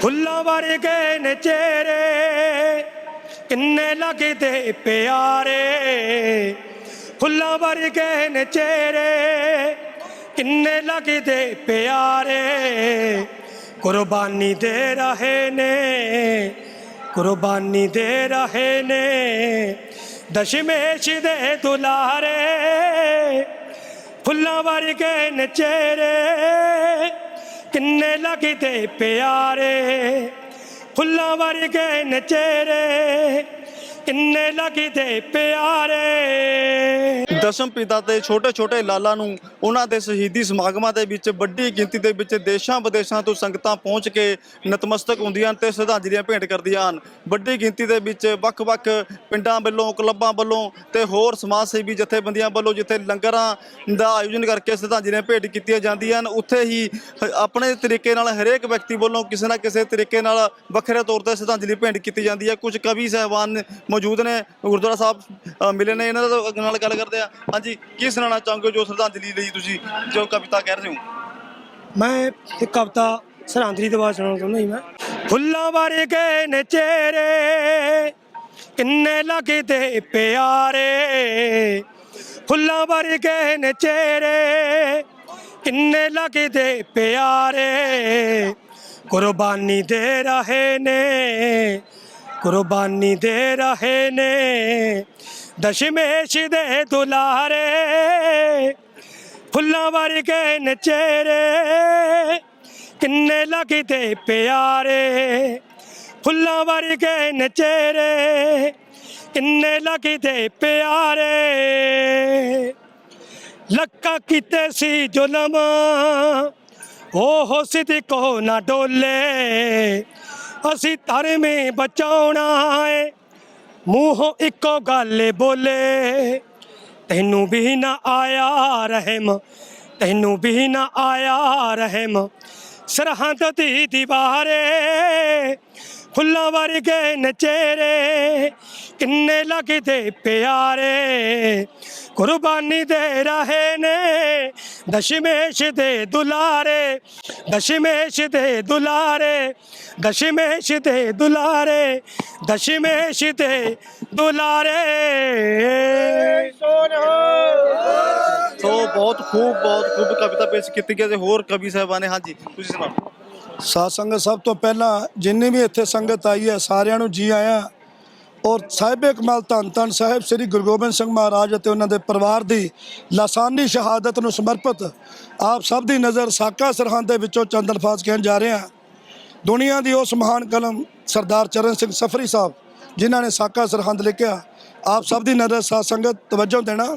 ਫੁੱਲਾਂ ਵਰਗੇ ਨੇ ਚਿਹਰੇ, ਕਿੰਨੇ ਲੱਗਦੇ ਪਿਆਰੇ। ਫੁੱਲਾਂ ਵਰਗੇ ਨੇ ਚਿਹਰੇ, ਕਿੰਨੇ ਲੱਗਦੇ ਪਿਆਰੇ। ਕੁਰਬਾਨੀ ਦੇ ਰਹੇ ਨੇ, ਕੁਰਬਾਨੀ ਦੇ ਰਹੇ ਨੇ। ਦਸ਼ਮੇਸ਼ ਦੇ ਦੁਲਾਰੇ, ਫੁੱਲਾਂ ਵਰਗੇ ਨੇ ਚਿਹਰੇ। ਕਿੰਨੇ ਲੱਗਦੇ ਪਿਆਰੇ? ਫੁੱਲਾਂ ਵਰਗੇ ਨੇ ਚਿਹਰੇ ਕਿੰਨੇ ਲੱਗਦੇ ਪਿਆਰੇ? ਦਸ਼ਮ ਪਿਤਾ ਤੇ ਛੋਟੇ ਛੋਟੇ ਲਾਲਾਂ ਨੂੰ ਉਹਨਾਂ ਦੇ ਸ਼ਹੀਦੀ ਸਮਾਗਮਾਂ ਦੇ ਵਿੱਚ ਵੱਡੀ ਗਿਣਤੀ ਦੇ ਵਿੱਚ ਦੇਸ਼ਾਂ ਵਿਦੇਸ਼ਾਂ ਤੋਂ ਸੰਗਤਾਂ ਪਹੁੰਚ ਕੇ ਨਤਮਸਤਕ ਹੁੰਦੀਆਂ ਹਨ ਤੇ ਸ਼ਰਧਾਂਜਲੀਆਂ ਭੇਂਟ ਕਰਦੀਆਂ ਹਨ। ਵੱਡੀ ਗਿਣਤੀ ਦੇ ਵਿੱਚ ਵੱਖ-ਵੱਖ ਪਿੰਡਾਂ ਵੱਲੋਂ, ਕਲੱਬਾਂ ਵੱਲੋਂ ਤੇ ਹੋਰ ਸਮਾਜ ਸੇਵੀ ਜਥੇਬੰਦੀਆਂ ਵੱਲੋਂ ਜਿੱਥੇ ਲੰਗਰਾਂ ਦਾ ਆਯੋਜਨ ਕਰਕੇ ਸ਼ਰਧਾਂਜਲੀਆਂ ਭੇਂਟ ਕੀਤੀਆਂ ਜਾਂਦੀਆਂ ਹਨ, ਉੱਥੇ ਹੀ ਆਪਣੇ ਤਰੀਕੇ ਨਾਲ ਹਰੇਕ ਵਿਅਕਤੀ ਵੱਲੋਂ ਕਿਸੇ ਨਾ ਕਿਸੇ ਤਰੀਕੇ ਨਾਲ ਵੱਖਰੇ ਤੌਰ ਤੇ ਸ਼ਰਧਾਂਜਲੀ ਭੇਂਟ ਕੀਤੀ ਜਾਂਦੀ ਹੈ। ਕੁਝ ਕਵੀ ਸਹਿਬਾਨ ਮੌਜੂਦ ਨੇ, ਗੁਰਦੁਆਰਾ ਸਾਹਿਬ ਮਿਲੇ ਨੇ, ਇਹਨਾਂ ਦਾ ਨਾਲ ਗੱਲ ਕਰਦੇ ਆ ਹਾਂਜੀ ਕੀ ਸੁਣਾਉਣਾ ਚਾਹੋਗੇ ਹੋ ਜੋ ਸ਼ਰਧਾਂਜਲੀ ਲਈ ਤੁਸੀਂ ਜੋ ਕਵਿਤਾ ਕਹਿ ਰਹੇ ਹੋ? ਮੈਂ ਇੱਕ ਕਵਿਤਾ ਸਰਹੰਦਰੀ ਦੇ ਬਾਅਦ ਸੁਣਾਉਣਾ ਚਾਹੁੰਦਾ ਸੀ ਮੈਂ। ਫੁੱਲਾਂ ਵਰਗੇ ਨੇ ਚਿਹਰੇ, ਕਿੰਨੇ ਲੱਗਦੇ ਪਿਆਰੇ। ਫੁੱਲਾਂ ਬਾਰੇ ਵਰਗੇ ਨੇ ਚਿਹਰੇ, ਕਿੰਨੇ ਲੱਗਦੇ ਪਿਆਰੇ। ਕੁਰਬਾਨੀ ਦੇ ਰਹੇ ਨੇ, ਕੁਰਬਾਨੀ ਦੇ ਰਹੇ ਨੇ। ਦਸ਼ਮੇਸ਼ ਦੇ ਦੁਲਾਰੇ, ਫੁੱਲਾਂ ਵਰਗੇ ਨੇ ਚਿਹਰੇ ਕਿੰਨੇ ਲੱਗਦੇ ਪਿਆਰੇ, ਫੁੱਲਾਂ ਵਰਗੇ ਨੇ ਚਿਹਰੇ ਕਿੰਨੇ ਲੱਗਦੇ ਪਿਆਰੇ। ਲੱਕਾ ਕੀਤੇ ਸੀ ਜ਼ੁਲਮ, ਉਹ ਸਿੱਧ ਕੋ ਨਾ ਡੋਲੇ, ਅਸੀਂ ਧਰਮੇ ਬਚਾਉਣਾ ਏ ਮੂੰਹੋਂ ਇੱਕੋ ਗੱਲ ਬੋਲੇ, ਤੈਨੂੰ ਵੀ ਨਾ ਆਇਆ ਰਹਿਮ, ਤੈਨੂੰ ਵੀ ਨਾ ਆਇਆ ਰਹਿਮ। ਸਰਹੰਦ ਦੀ ਦੀਵਾਰੇ, ਫੁੱਲਾਂ ਵਰਗੇ ਨਚੇਰੇ, ਕਿੰਨੇ ਲੱਗਦੇ ਪਿਆਰੇ। ਕੁਰਬਾਨੀ ਦੇ ਰਹੇ ਨੇ ਦਸ਼ਮੇਸ਼ ਦੇ ਦੁਲਾਰੇ ਦਸ਼ਮੇਸ਼ ਦੇ ਦੁਲਾਰੇ ਦਸ਼ਮੇਸ਼ ਦੇ ਦੁਲਾਰੇ ਦਸ਼ਮੇਸ਼ ਦੇ ਦੁਲਾਰੇ। ਸੋ ਬਹੁਤ ਖੂਬ ਬਹੁਤ ਖੂਬ ਕਵਿਤਾ ਪੇਸ਼ ਕੀਤੀ ਗਈ ਤੇ ਹੋਰ ਕਵੀ ਸਾਹਿਬਾਨ ਨੇ। ਹਾਂਜੀ ਤੁਸੀਂ ਸੁਣਾਓ। ਸਾਧ ਸੰਗਤ ਸਭ ਤੋਂ ਪਹਿਲਾਂ ਜਿੰਨੀ ਵੀ ਇੱਥੇ ਸੰਗਤ ਆਈ ਹੈ ਸਾਰਿਆਂ ਨੂੰ ਜੀ ਆਇਆਂ। ਔਰ ਸਾਹਿਬ ਕਮਾਲ ਧੰਨ ਧੰਨ ਸਾਹਿਬ, ਸ੍ਰੀ ਗੁਰੂ ਗੋਬਿੰਦ ਸਿੰਘ ਮਹਾਰਾਜ ਅਤੇ ਉਹਨਾਂ ਦੇ ਪਰਿਵਾਰ ਦੀ ਲਾਸਾਨੀ ਸ਼ਹਾਦਤ ਨੂੰ ਸਮਰਪਿਤ ਆਪ ਸਭ ਦੀ ਨਜ਼ਰ ਸਾਕਾ ਸਰਹੰਦ ਦੇ ਵਿੱਚੋਂ ਚੰਦ ਅਲਫਾਜ਼ ਕਹਿਣ ਜਾ ਰਹੇ ਹਾਂ। ਦੁਨੀਆ ਦੀ ਉਸ ਮਹਾਨ ਕਲਮ ਸਰਦਾਰ ਚਰਨ ਸਿੰਘ ਸਫਰੀ ਸਾਹਿਬ, ਜਿਨ੍ਹਾਂ ਨੇ ਸਾਕਾ ਸਰਹੰਦ ਲਿਖਿਆ, ਆਪ ਸਭ ਦੀ ਨਜ਼ਰ ਸਾਧ ਸੰਗਤ ਤਵੱਜੋ ਦੇਣਾ।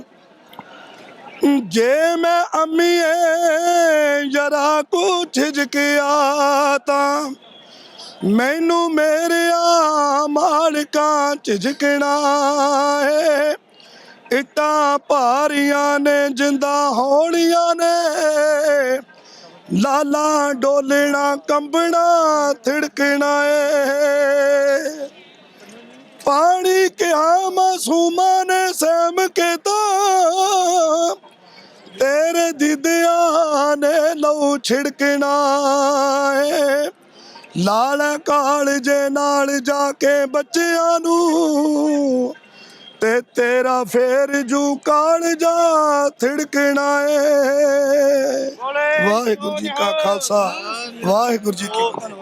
ਜੇ ਮੈਂ ਅੰਮੀਏ, ਜਰਾ ਕੁ ਝਿਜਕਿਆ ਤਾਂ ਮੈਨੂੰ ਮੇਰਿਆ ਮਾਲਕਾਂ ਝਿਜਕਣਾ ਏ। ਇੱਟਾਂ ਭਾਰੀਆਂ ਨੇ, ਜਿੰਦਾ ਹੌਲੀਆਂ ਨੇ। ਲਾਲਾ ਡੋਲਣਾ, ਕੰਬਣਾ, ਥਿੜਕਣਾ ਏ। ਪਾਣੀ ਕਿਹਾ ਮਾਸੂਮਾਂ ਨੇ, ਸਹਿਮ ਕੇ ਤਾਂ ਤੇਰੇ ਦਿਦਿਆਂ ਨੇ ਲਹੂ ਛਿੜਕਣਾ ਏ। ਲਾਲ ਕਾਲਜੇ ਨਾਲ ਜਾ ਕੇ ਬੱਚਿਆਂ ਨੂੰ ਤੇ ਤੇਰਾ ਫੇਰ ਜੂ ਕਾਲਜਾ ਥਿੜਕਣਾ ਏ। ਵਾਹਿਗੁਰੂ ਜੀ ਕਾ ਖਾਲਸਾ। ਵਾਹਿਗੁਰੂ ਜੀ ਕੀ ਫਤਿਹ।